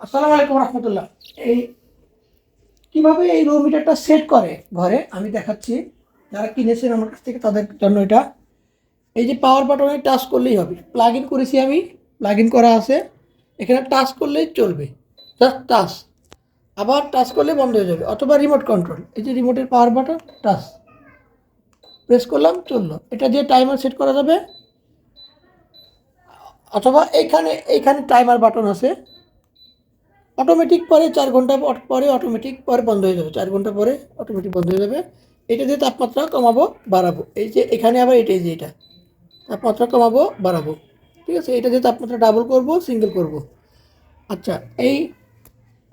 আসসালামু আলাইকুম রহমতুল্লাহ। এই কীভাবে এই রো মিটারটা সেট করে ঘরে? আমি দেখাচ্ছি, যারা কিনেছেন আমার কাছ থেকে তাদের জন্য এটা। এই যে পাওয়ার বাটনে টাচ করলেই হবে। প্লাগ ইন করেছি আমি প্লাগ ইন করা আছে। এখানে টাচ করলেই চলবে। জাস্ট টাচ আবার টাচ করলে বন্ধ হয়ে যাবে। অথবা রিমোট কন্ট্রোল এই যে রিমোটের পাওয়ার বাটন টাচ প্রেস করলাম, চলল। এটা দিয়ে টাইমার সেট করা যাবে। অথবা এইখানে এইখানে টাইমার বাটন আছে। অটোমেটিক পরে চার ঘণ্টা পর- অটোমেটিক পরে বন্ধ হয়ে যাবে। চার ঘণ্টা পরে অটোমেটিক বন্ধ হয়ে যাবে। এটা দিয়ে তাপমাত্রা কমাবো, বাড়াবো। এই যে এখানে আবার এটাই যে এটা। তাপমাত্রা কমাবো, বাড়াবো। ঠিক আছে? এটা দিয়ে তাপমাত্রা ডাবল করব সিঙ্গেল করব। আচ্ছা এই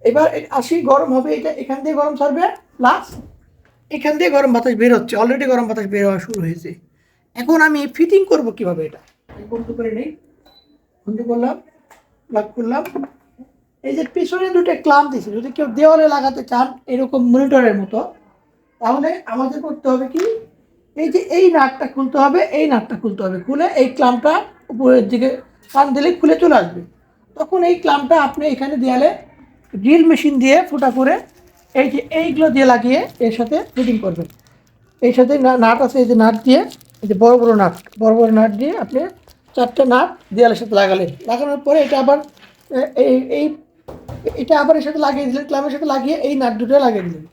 এবার আসি, গরম হবে এটা। এখান দিয়ে গরম ছাড়বে প্লাস এখান দিয়ে গরম বাতাস বের হচ্ছে। অলরেডি গরম বাতাস বের হওয়া শুরু হয়েছে। এখন আমি ফিটিং করব কীভাবে এটা? বন্ধ করে নেই। বন্ধ করলাম প্লাগ করলাম। এই যে পিছনে দুটো ক্লাম দিয়েছে যদি কেউ দেওয়ালে লাগাতে চান এরকম মনিটরের মতো, তাহলে আমাদের করতে হবে কি? এই যে এই নাটটা খুলতে হবে, এই নাটটা খুলতে হবে। খুলে এই ক্লামটা উপরের দিকে কান দিলে খুলে চলে আসবে। তখন এই ক্লামটা আপনি এখানে দেয়ালে ড্রিল মেশিন দিয়ে ফুটা করে এই যে এইগুলো দিয়ে লাগিয়ে এর সাথে ফিটিং করবেন। এই সাথে নাট আছে, এই যে নাট দিয়ে, এই যে বড় বড় নাট, বড় বড় নাট দিয়ে আপনি চারটে নাট দেয়ালের সাথে লাগালেন। লাগানোর পরে এটা আবার এই এই এটা আবার এর সাথে লাগিয়ে দিলেন, ক্লাবের সাথে লাগিয়ে এই নাট দুটো লাগিয়ে দিলেন।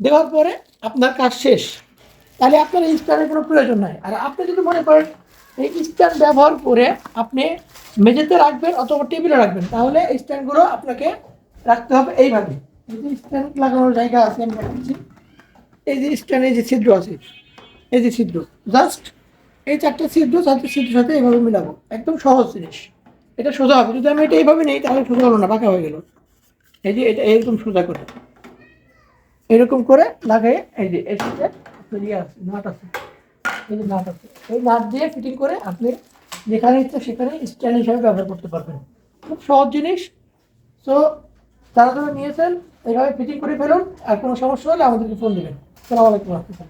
দেওয়ার পরে আপনার কাজ শেষ। তাহলে আপনার এই কোনো প্রয়োজন নাই। আর আপনি যদি মনে করেন এই স্ট্যান্ড ব্যবহার করে আপনি মেঝেতে রাখবেন অথবা টেবিলে রাখবেন, তাহলে এই স্ট্যান্ডগুলো আপনাকে রাখতে হবে এইভাবে। এই যে স্ট্যান্ড লাগানোর জায়গা আছে আমি দেখাচ্ছি এই যে স্ট্যান্ডে যে ছিদ্র আছে, এই যে ছিদ্র, জাস্ট এই চারটে ছিদ্র চারটে ছিদ্রের সাথে এইভাবে মিলাবো। একদম সহজ জিনিস। এটা সোজা হবে। যদি আমি এটা এইভাবে নেই, তাহলে সোজা হলো না, বাঁকা হয়ে গেল। এই যে এটা এরকম সোজা করে। এরকম করে লাগাই এই যে এর সাথে ইয়ে আছে, নাট আছে। এই যে নাট আছে। এই নাট দিয়ে ফিটিং করে আপনি যেখানে ইচ্ছে সেখানে স্ট্যান্ড হিসাবে ব্যবহার করতে পারবেন। খুব সহজ জিনিস। সো তারা যারা নিয়েছেন এইভাবে ফিটিং করে ফেলুন, আর কোনো সমস্যা হলে আমাদেরকে ফোন দেবেন। সালামালাইকুম, রহমতুল্লাহ।